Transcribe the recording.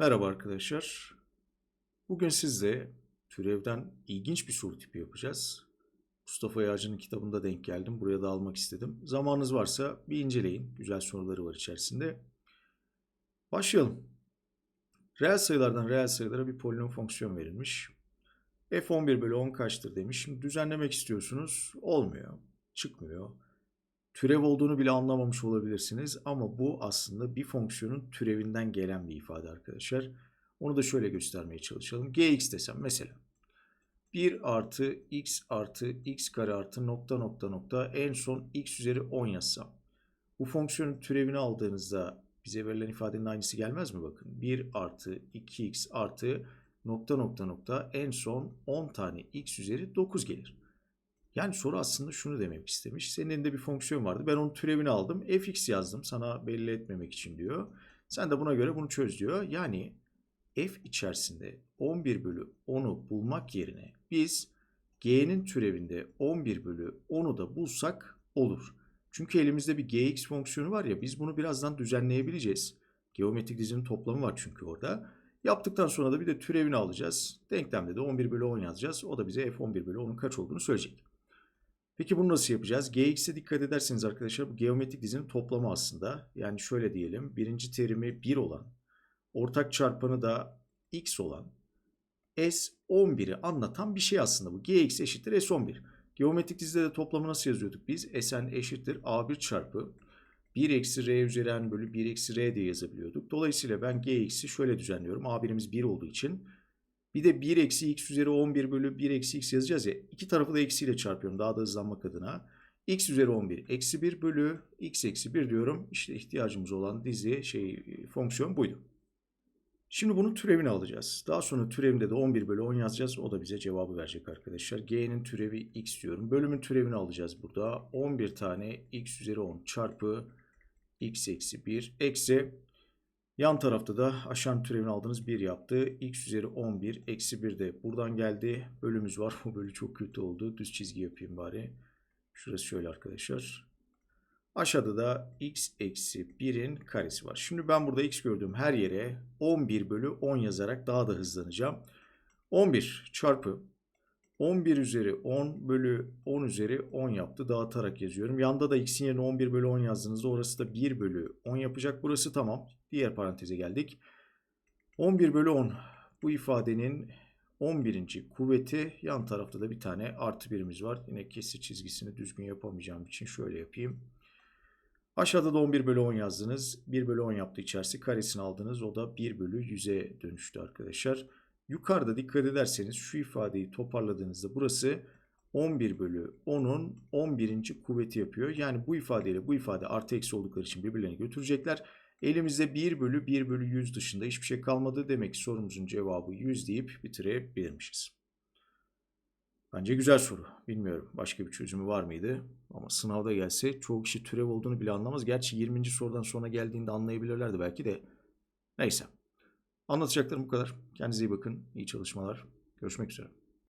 Merhaba arkadaşlar. Bugün sizle türevden ilginç bir soru tipi yapacağız. Mustafa Yağcı'nın kitabında denk geldim. Buraya da almak istedim. Zamanınız varsa bir inceleyin. Güzel soruları var içerisinde. Başlayalım. Reel sayılardan reel sayılara bir polinom fonksiyon verilmiş. f11 bölü 10 kaçtır demiş. Şimdi düzenlemek istiyorsunuz. Olmuyor. Çıkmıyor. Türev olduğunu bile anlamamış olabilirsiniz ama bu aslında bir fonksiyonun türevinden gelen bir ifade arkadaşlar. Onu da şöyle göstermeye çalışalım. gx desem mesela 1 artı x artı x kare artı nokta nokta nokta en son x üzeri 10 yazsam. Bu fonksiyonun türevini aldığınızda bize verilen ifadenin aynısı gelmez mi bakın? 1 artı 2x artı nokta nokta nokta en son 10 tane x üzeri 9 gelir. Yani soru aslında şunu demek istemiş. Senin elinde bir fonksiyon vardı. Ben onun türevini aldım. fx yazdım sana belli etmemek için diyor. Sen de buna göre bunu çöz diyor. Yani f içerisinde 11 bölü 10'u bulmak yerine biz g'nin türevinde 11 bölü 10'u da bulsak olur. Çünkü elimizde bir gx fonksiyonu var ya biz bunu birazdan düzenleyebileceğiz. Geometrik dizinin toplamı var çünkü orada. Yaptıktan sonra da bir de türevini alacağız. Denklemde de 11 bölü 10 yazacağız. O da bize f11 bölü 10'un kaç olduğunu söyleyecek. Peki bunu nasıl yapacağız? Gx'e dikkat ederseniz arkadaşlar bu geometrik dizinin toplamı aslında. Yani şöyle diyelim. Birinci terimi 1 olan, ortak çarpanı da x olan S11'i anlatan bir şey aslında bu. Gx eşittir S11. Geometrik dizide de toplamı nasıl yazıyorduk biz? Sn eşittir A1 çarpı 1 eksi R üzeri N bölü 1 eksi R diye yazabiliyorduk. Dolayısıyla ben Gx'i şöyle düzenliyorum. A1'imiz 1 olduğu için bir de 1 eksi x üzeri 11 bölü 1 eksi x yazacağız ya. İki tarafı da eksiyle çarpıyorum daha da hızlanmak adına. x üzeri 11 eksi 1 bölü x eksi 1 diyorum. İşte ihtiyacımız olan dizi şey fonksiyon buydu. Şimdi bunun türevini alacağız. Daha sonra türevinde de 11 bölü 10 yazacağız. O da bize cevabı verecek arkadaşlar. G'nin türevi x diyorum. Bölümün türevini alacağız burada. 11 tane x üzeri 10 çarpı x eksi 1 eksi Yan tarafta da aşağı türevini aldığınız 1 yaptı. x üzeri 11 eksi 1 de buradan geldi. Bölümümüz var. Bu bölü çok kötü oldu. Düz çizgi yapayım bari. Şurası şöyle arkadaşlar. Aşağıda da x eksi 1'in karesi var. Şimdi ben burada x gördüğüm her yere 11 bölü 10 yazarak daha da hızlanacağım. 11 çarpı 11 üzeri 10 bölü 10 üzeri 10 yaptı. Dağıtarak yazıyorum. Yanda da x'in yerine 11 bölü 10 yazdığınızda orası da 1 bölü 10 yapacak. Burası tamam. Diğer paranteze geldik. 11 bölü 10 bu ifadenin 11. kuvveti yan tarafta da bir tane artı birimiz var. Yine kesir çizgisini düzgün yapamayacağım için şöyle yapayım. Aşağıda da 11 bölü 10 yazdınız. 1 bölü 10 yaptı içerisi. Karesini aldınız. O da 1 bölü 100'e dönüştü arkadaşlar. Yukarıda dikkat ederseniz şu ifadeyi toparladığınızda burası 11 bölü 10'un 11. kuvveti yapıyor. Yani bu ifadeyle bu ifade artı eksi oldukları için birbirlerini götürecekler. Elimizde 1 bölü 1 bölü 100 dışında hiçbir şey kalmadı. Demek ki sorumuzun cevabı 100 deyip bitirebilirmişiz. Bence güzel soru. Bilmiyorum başka bir çözümü var mıydı? Ama sınavda gelse çoğu kişi türev olduğunu bile anlamaz. Gerçi 20. sorudan sonra geldiğinde anlayabilirlerdi belki de. Neyse. Anlatacaklarım bu kadar. Kendinize iyi bakın. İyi çalışmalar. Görüşmek üzere.